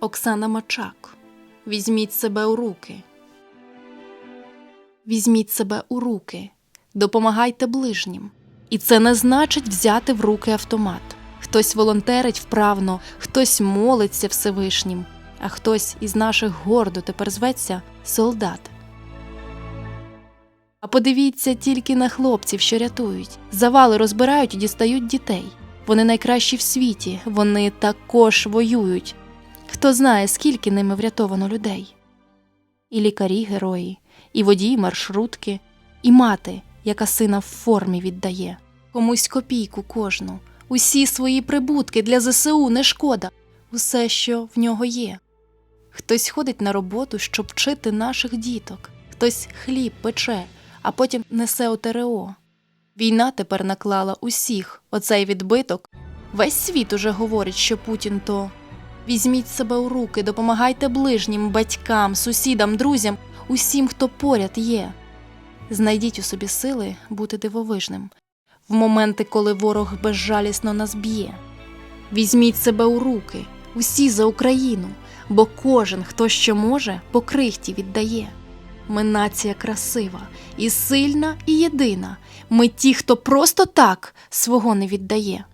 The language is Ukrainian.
Оксана Мачак. Візьміть себе у руки. Візьміть себе у руки. Допомагайте ближнім. І це не значить взяти в руки автомат. Хтось волонтерить вправно, хтось молиться Всевишнім, а хтось із наших гордо тепер зветься солдат. А подивіться тільки на хлопців, що рятують. Завали розбирають і дістають дітей. Вони найкращі в світі, вони також воюють. Хто знає, скільки ними врятовано людей. І лікарі герої, і водії маршрутки, і мати, яка сина в формі віддає. Комусь копійку кожну, усі свої прибутки для ЗСУ не шкода, усе, що в нього є. Хтось ходить на роботу, щоб вчити наших діток, хтось хліб пече, а потім несе у ТРО. Війна тепер наклала усіх оцей відбиток. Весь світ уже говорить, що Путін то. Візьміть себе у руки, допомагайте ближнім, батькам, сусідам, друзям, усім, хто поряд є. Знайдіть у собі сили бути дивовижним в моменти, коли ворог безжалісно нас б'є. Візьміть себе у руки, усі за Україну, бо кожен, хто що може, по крихті віддає. Ми нація красива, і сильна, і єдина. Ми ті, хто просто так свого не віддає.